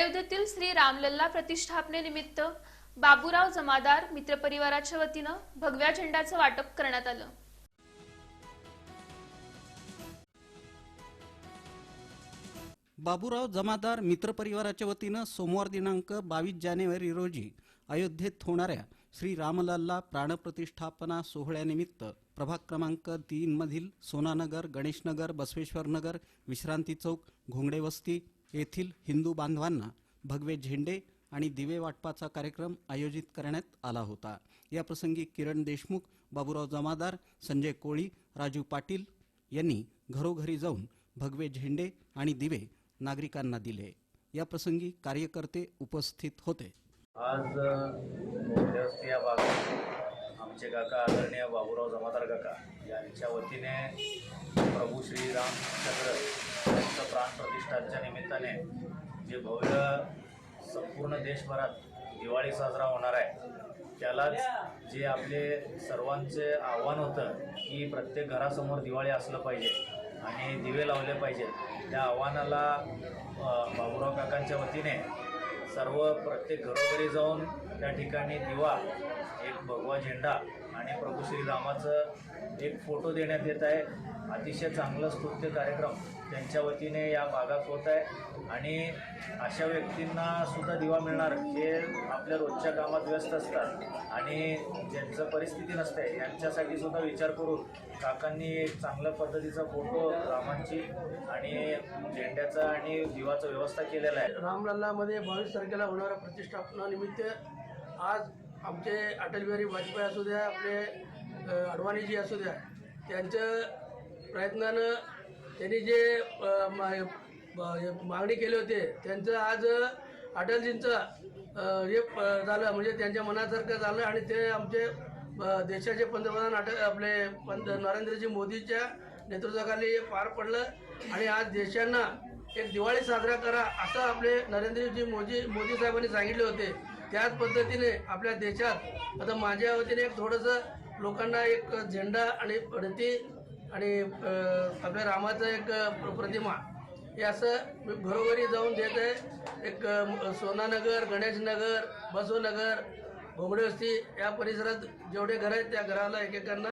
अयोध्येतील श्री रामलल्ला प्रतिष्ठापनेनिमित्त बाबूराव जमादार मित्रपरिवाराच्या वतीनं भगव्या झेंड्याचं वाटप करण्यात आलं. बाबूराव जमादार मित्रपरिवाराच्या वतीनं सोमवार दिनांक बावीस जानेवारी रोजी अयोध्येत होणाऱ्या श्री रामलल्ला प्राणप्रतिष्ठापना सोहळ्यानिमित्त प्रभाग क्रमांक तीन मधील सोनानगर गणेशनगर बसवेश्वरनगर विश्रांती चौक घोंगडे वस्ती येथील हिंदू बांधवांना भगवे झेंडे आणि दिवे वाटपाचा कार्यक्रम आयोजित करण्यात आला होता. या प्रसंगी किरण देशमुख बाबूराव जमादार संजय कोळी राजू पाटील यांनी घरोघरी जाऊन भगवे झेंडे आणि दिवे नागरिकांना दिले. या प्रसंगी कार्यकर्ते उपस्थित होते. आज या भागात आमचे काका आदरणीय बाबूराव जमादार काका यांच्या वतीने प्रभू श्रीराम प्राणप्रतिष्ठाच्या निमित्ताने जे भव्य संपूर्ण देशभरात दिवाळी साजरा होणार आहे त्यालाच जे आपले सर्वांचे आव्हान होतं की प्रत्येक घरासमोर दिवाळी असलं पाहिजे आणि दिवे लावले पाहिजेत त्या आव्हानाला बाबुराव काकांच्या वतीने सर्व प्रत्येक घरोघरी जाऊन त्या ठिकाणी दिवा एक भगवा झेंडा आणि प्रभू श्रीरामाचं एक फोटो देण्यात येत आहे. अतिशय चांगलं स्तुत्य कार्यक्रम त्यांच्या वतीने या भागात होत आहे. आणि अशा व्यक्तींना सुद्धा दिवा मिळणार. जे आपल्या रोजच्या कामात व्यस्त असतात. आणि ज्यांचं परिस्थिती नसते यांच्यासाठी सुद्धा विचार करून काकांनी एक चांगल्या पद्धतीचा फोटो रामांची आणि झेंड्याचा आणि दिवाचा व्यवस्था केलेला आहे. रामलल्लामध्ये बावीस तारखेला होणाऱ्या प्रतिष्ठापनानिमित्त आज आमचे अटल बिहारी वाजपेयी असू द्या आपले अडवाणीजी असू द्या त्यांच्या प्रयत्नानं त्यांनी जे मा- हे मागणी केली होते त्यांचं आज अटलजींचं हे प- झालं म्हणजे त्यांच्या मनासारखं झालं आणि ते आमचे देशाचे पंतप्रधान अटल आपले पंत नरेंद्रजी मोदीच्या नेतृत्वाखाली पार पडलं आणि आज देशांना एक दिवाळी साजरा करा असं आपले नरेंद्रजी मोदी मोदी साहेबांनी सांगितले होते. त्याच पद्धतीने आपल्या देशात आता माझ्या वतीने एक थोडंसं लोकांना एक झेंडा आणि पडती आणि आपल्या रामाचं एक प्रतिमा हे असं मी घरोघरी जाऊन देत आहे. एक सोनानगर गणेशनगर बसवनगर घोंगडेवस्ती या परिसरात जेवढे घर आहेत त्या घराला एकेकांना